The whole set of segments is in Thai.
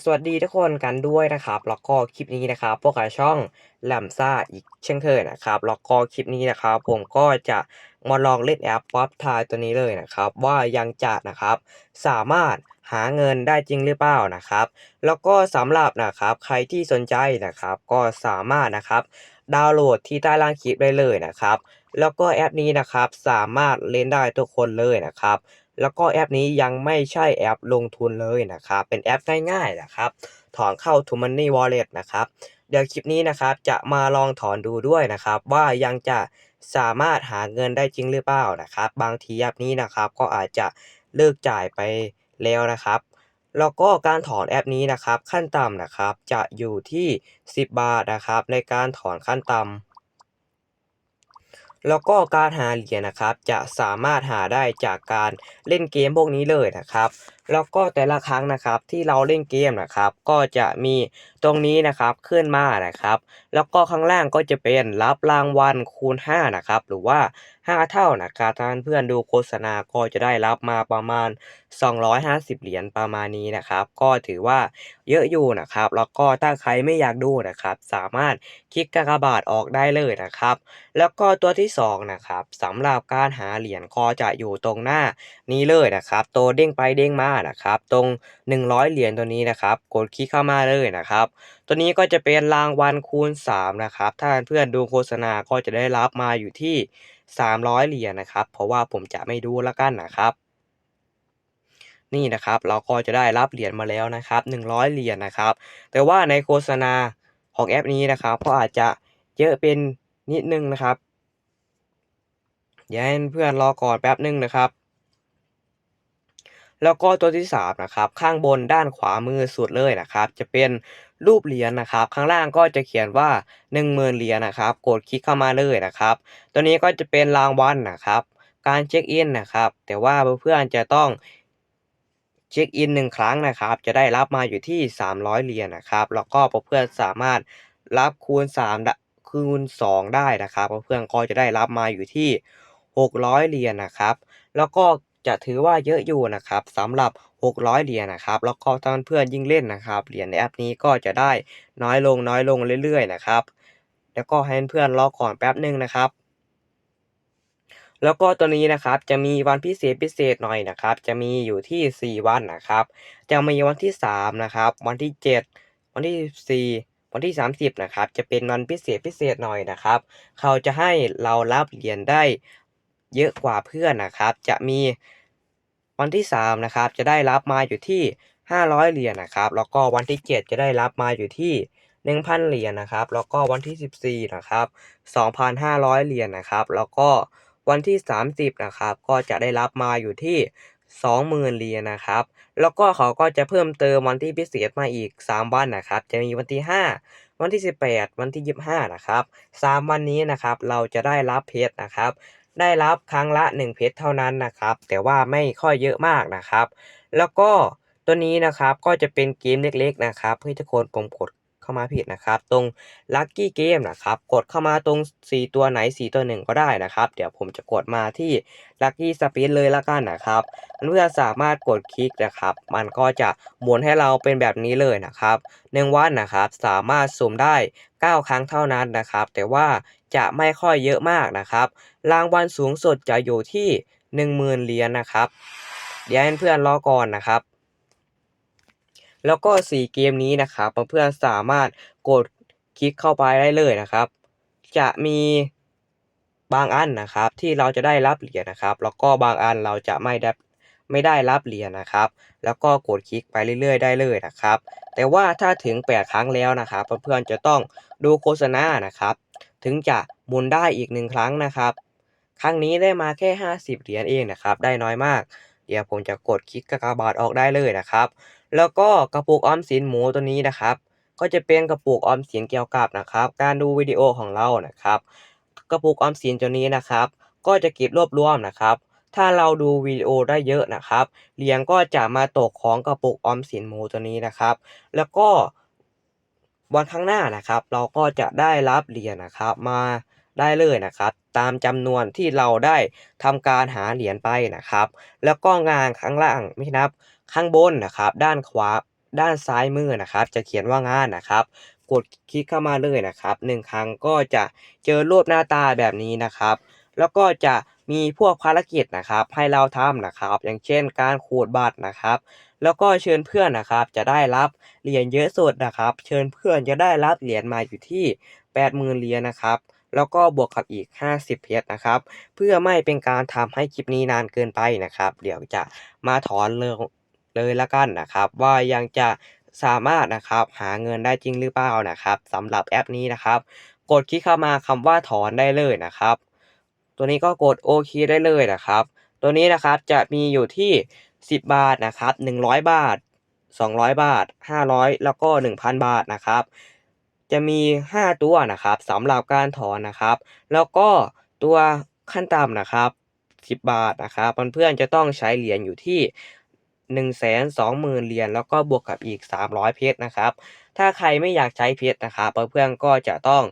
สวัสดีทุกคนกันด้วยนะครับ แล้วก็คลิปนี้นะครับ พวกเราช่องแลมซ่าอีกเช่นเคยนะครับ แล้วก็คลิปนี้นะครับ ผมก็จะมาลองเล่นแอปป๊อปทายตัวนี้เลยนะครับ ว่ายังจะนะครับ สามารถหาเงินได้จริงหรือเปล่านะครับ แล้วก็สำหรับนะครับ ใครที่สนใจนะครับ ก็สามารถนะครับดาวน์โหลดที่ใต้ล่างคลิปได้เลยนะครับ แล้วก็แอปนี้นะครับ สามารถเล่นได้ทุกคนเลยนะครับ แล้วก็แอปนี้ยังไม่ใช่แอปลงทุนเลยนะครับ เป็นแอปง่ายๆนะครับ ถอนเข้า t o Money Wallet นะครับ เดี๋ยวคลิปนี้นะครับจะมาลองถอนดูด้วยนะครับ ว่ายังจะสามารถหาเงินได้จริงหรือเปล่านะครับ บางทีแอปนี้นะครับก็อาจจะเลิกจ่ายไปแล้วนะครับแล้วก็การถอนแอปนี้นะครับขั้นต่ำนะครับจะอยู่ที่ 10 บาทนะครับในการถอนขั้นต่ำ แล้วก็การหาเหรียญนะครับ จะสามารถหาได้จากการเล่นเกมพวกนี้เลยนะครับแล้วก็แต่ละครั้งนะครับที่เราเล่นเกมนะครับ ก็จะมีตรงนี้นะครับขึ้นมานะครับ แล้วก็ข้างล่างก็จะเป็นรับรางวัลคูณ 5 นะครับ หรือว่า 5 เท่านะครับท่านเพื่อนดูโฆษณาก็จะได้รับมาประมาณ 250 เหรียญประมาณนี้นะครับ ก็ถือว่าเยอะอยู่นะครับ แล้วก็ถ้าใครไม่อยากดูนะครับ สามารถคลิกกากบาทออกได้เลยนะครับ แล้วก็ตัวที่2นะครับสำหรับการหาเหรียญก็จะอยู่ตรงหน้านี้เลยนะครับ ตัวเด้งไปเด้งมานะครับ ตรง 100 เหรียญตัวนี้นะครับ กดคลิกเข้ามาเลยนะครับ ตัวนี้ก็จะเป็นรางวัลคูณ 3 นะครับ ถ้าเพื่อนดูโฆษณาก็จะได้รับมาอยู่ที่ 300 เหรียญนะครับ เพราะว่าผมจะไม่ดูแล้วกันนะครับนี่นะครับเราก็จะได้รับเหรียญมาแล้วนะครับ 100 เหรียญนะครับ แต่ว่าในโฆษณาของแอปนี้นะครับ ก็อาจจะเยอะเป็นนิดนึงนะครับเดี๋ยวให้เพื่อนรอก่อนแป๊บนึงนะครับ แล้วก็ตัวที่3นะครับข้างบนด้านขวามือสุดเลยนะครับ จะเป็นรูปเหรียญนะครับ ข้างล่างก็จะเขียนว่า 10,000เหรียญนะครับ กดคลิกเข้ามาเลยนะครับ ตัวนี้ก็จะเป็นรางวัลนะครับ การเช็คอินนะครับ แต่ว่าเพื่อนๆจะต้องเช็คอินหนึ่งครั้งนะครับ จะได้รับมาอยู่ที่ 300เหรียญนะครับ แล้วก็เพื่อนๆสามารถรับคูณ3คูณ 2 ได้นะครับ เพื่อนๆก็จะได้รับมาอยู่ที่ 600เหรียญนะครับ แล้วก็ จะถือว่าเยอะอยู่นะครับสำหรับ 600 เหรียญนะครับแล้วก็ถ้าเพื่อนยิ่งเล่นนะครับเหรียญในแอปนี้ก็จะได้น้อยลงน้อยลงเรื่อยๆนะครับแล้วก็ให้เพื่อนรอก่อนแป๊บหนึ่งนะครับ แล้วก็ตัวนี้นะครับจะมีวันพิเศษพิเศษหน่อยนะครับ จะมีอยู่ที่ 4 วันนะครับ จะมีวันที่3นะครับวันที่ 7 วันที่ 14วันที่ 30 นะครับ จะเป็นวันพิเศษพิเศษหน่อยนะครับ เขาจะให้เรารับเหรียญได้ เยอะกว่าเพื่อนนะครับ จะมีวันที่3นะครับจะได้รับมาอยู่ที่ 500 เหรียญนะครับ แล้วก็วันที่ 7 จะได้รับมาอยู่ที่1,000 เหรียญนะครับ แล้วก็วันที่ 14 นะครับ 2,500 เหรียญนะครับ แล้วก็วันที่ 30 นะครับ ก็จะได้รับมาอยู่ที่ 20,000 เหรียญนะครับ แล้วก็เขาก็จะเพิ่มเติมวันที่พิเศษมาอีก 3 วันนะครับ จะมีวันที่ 5 วันที่ 18 วันที่ 25 นะครับ 3 วันนี้นะครับ เราจะได้รับเพชรนะครับ ได้รับครั้งละ 1 เพชรเท่านั้นนะครับ แต่ว่าไม่ค่อยเยอะมากนะครับ แล้วก็ตัวนี้นะครับก็จะเป็นเกมเล็กๆนะครับเพื่อทุกคนผมกด เข้ามาผิดนะครับ ตรง Lucky Game นะครับ กดเข้ามาตรง 4 ตัวไหน 4 ตัว1ก็ได้นะครับ เดี๋ยวผมจะกดมาที่ Lucky Spin เลยละกันนะครับเพื่อนสามารถกดคลิกนะครับ มันก็จะหมุนให้เราเป็นแบบนี้เลยนะครับหนึ่งวันนะครับ สามารถสุ่มได้ 9 ครั้งเท่านั้นนะครับ แต่ว่าจะไม่ค่อยเยอะมากนะครับ รางวัลสูงสุดจะอยู่ที่ 10,000เหรียญนะครับ เดี๋ยวให้เพื่อนรอก่อนนะครับ แล้วก็ 4 เกมนี้นะครับเพื่อนๆสามารถกดคลิกเข้าไปได้เลยนะครับ จะมีบางอันนะครับที่เราจะได้รับเหรียญนะครับ แล้วก็บางอันเราจะไม่ได้ไม่ได้รับเหรียญนะครับ แล้วก็กดคลิกไปเรื่อย ๆ ได้เลยนะครับ แต่ว่าถ้าถึง 8 ครั้งแล้วนะครับเพื่อนๆจะต้องดูโฆษณานะครับ ถึงจะหมุนได้อีกหนึ่งครั้งนะครับ ครั้งนี้ได้มาแค่ 50 เหรียญเองนะครับ ได้น้อยมาก เดี๋ยวผมจะกดคลิกกากบาทออกได้เลยนะครับ แล้วก็กระปุกออมสินหมูตัวนี้นะครับ ก็จะเป็นกระปุกออมสินเกี่ยวกับนะครับ การดูวิดีโอของเรานะครับ กระปุกออมสินตัวนี้นะครับ ก็จะเก็บรวบรวมนะครับ ถ้าเราดูวิดีโอได้เยอะนะครับเหรียญก็จะมาตกของกระปุกออมสินหมูตัวนี้นะครับ แล้วก็วันข้างหน้านะครับ เราก็จะได้รับเหรียญนะครับ มาได้เลยนะครับ ตามจำนวนที่เราได้ทำการหาเหรียญไปนะครับ แล้วก็งานข้างล่างไม่นับข้างบนนะครับ ด้านขวาด้านซ้ายมือนะครับ จะเขียนว่างานนะครับ กดคลิกเข้ามาเลยนะครับหนึ่งครั้งก็จะเจอรูปหน้าตาแบบนี้นะครับ แล้วก็จะมีพวกภารกิจนะครับให้เราทำนะครับ อย่างเช่นการขูดบัตรนะครับ แล้วก็เชิญเพื่อนนะครับจะได้รับเหรียญเยอะสุดนะครับ เชิญเพื่อนจะได้รับเหรียญมาอยู่ที่ 80,000เหรียญนะครับ แล้วก็บวกกับอีก 50 เพชรนะครับ เพื่อไม่เป็นการทำให้คลิปนี้นานเกินไปนะครับ เดี๋ยวจะมาถอนเลยเลยละกันนะครับ ว่ายังจะสามารถนะครับหาเงินได้จริงหรือเปล่านะครับสำหรับแอปนี้นะครับ กดคลิกเข้ามาคำว่าถอนได้เลยนะครับ ตัวนี้ก็กดโอเคได้เลยนะครับ ตัวนี้นะครับจะมีอยู่ที่ 10 บาทนะครับ 100 บาท 200 บาท 500 แล้วก็ 1,000 บาทนะครับ จะมี 5 ตัวนะครับสำหรับการถอนนะครับ แล้วก็ตัวขั้นต่ำนะครับ 10 บาทนะครับเพื่อนๆจะต้องใช้เหรียญอยู่ที่120,000เหรียญแล้วก็บวกกับอีก 300 เพชรนะครับ ถ้าใครไม่อยากใช้เพชรนะครับเพื่อนๆก็จะต้อง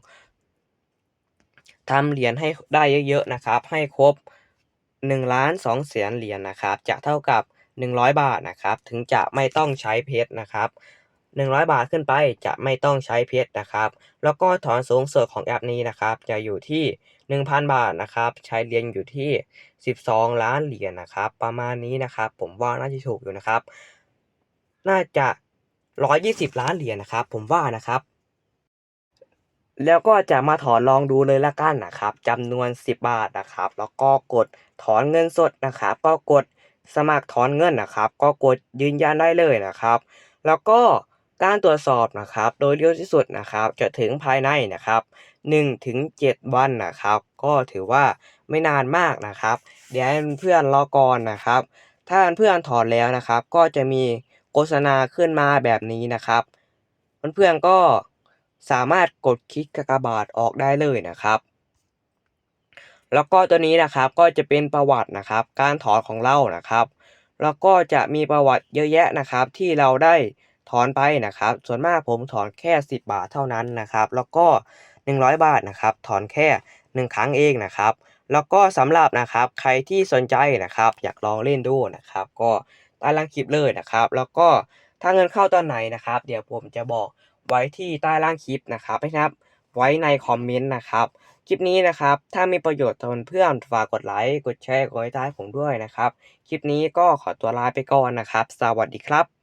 ทำเหรียญให้ได้เยอะๆนะครับ ให้ครบ1ล้าน2แสนเหรียญนะครับ จะเท่ากับ 100 บาทนะครับ ถึงจะไม่ต้องใช้เพชรนะครับ 100 บาทขึ้นไปจะไม่ต้องใช้เพชรนะครับ แล้วก็ถอนสูงสุดของแอปนี้นะครับ จะอยู่ที่ 1,000 บาทนะครับ ใช้เหรียญอยู่ที่ 12 ล้านเหรียญนะครับ ประมาณนี้นะครับ ผมว่าน่าจะถูกอยู่นะครับ น่าจะ 120 ล้านเหรียญนะครับ ผมว่านะครับ แล้วก็จะมาถอนลองดูเลยละกันนะครับจำนวน 10 บาทนะครับ แล้วก็กดถอนเงินสดนะครับ ก็กดสมัครถอนเงินนะครับ ก็กดยืนยันได้เลยนะครับ แล้วก็ การตรวจสอบนะครับ โดยเร็วที่สุดนะครับ จะถึงภายในนะครับ1ถึง7วันนะครับ ก็ถือว่าไม่นานมากนะครับ เดี๋ยวให้เพื่อนรอก่อนนะครับ ถ้าเพื่อนถอนแล้วนะครับ ก็จะมีโฆษณาขึ้นมาแบบนี้นะครับเพื่อนๆก็สามารถกดคลิกกากบาทออกได้เลยนะครับ แล้วก็ตัวนี้นะครับก็จะเป็นประวัตินะครับ การถอนของเรานะครับ แล้วก็จะมีประวัติเยอะแยะนะครับที่เราได้ ถอนไปนะครับ ส่วนมากผมถอนแค่ 10 บาทเท่านั้นนะครับ แล้วก็ 100 บาทนะครับ ถอนแค่ 1 ครั้งเองนะครับ แล้วก็สำหรับนะครับใครที่สนใจนะครับ อยากลองเล่นดูนะครับ ก็ใต้ล่างคลิปเลยนะครับ แล้วก็ถ้าเงินเข้าตอนไหนนะครับ เดี๋ยวผมจะบอกไว้ที่ใต้ล่างคลิปนะครับนะครับไว้ในคอมเมนต์นะครับ คลิปนี้นะครับ ถ้ามีประโยชน์ต่อเพื่อนฝากกดไลค์ กดแชร์กดติดตามผมด้วยนะครับ คลิปนี้ก็ขอตัวลาไปก่อนนะครับ สวัสดีครับ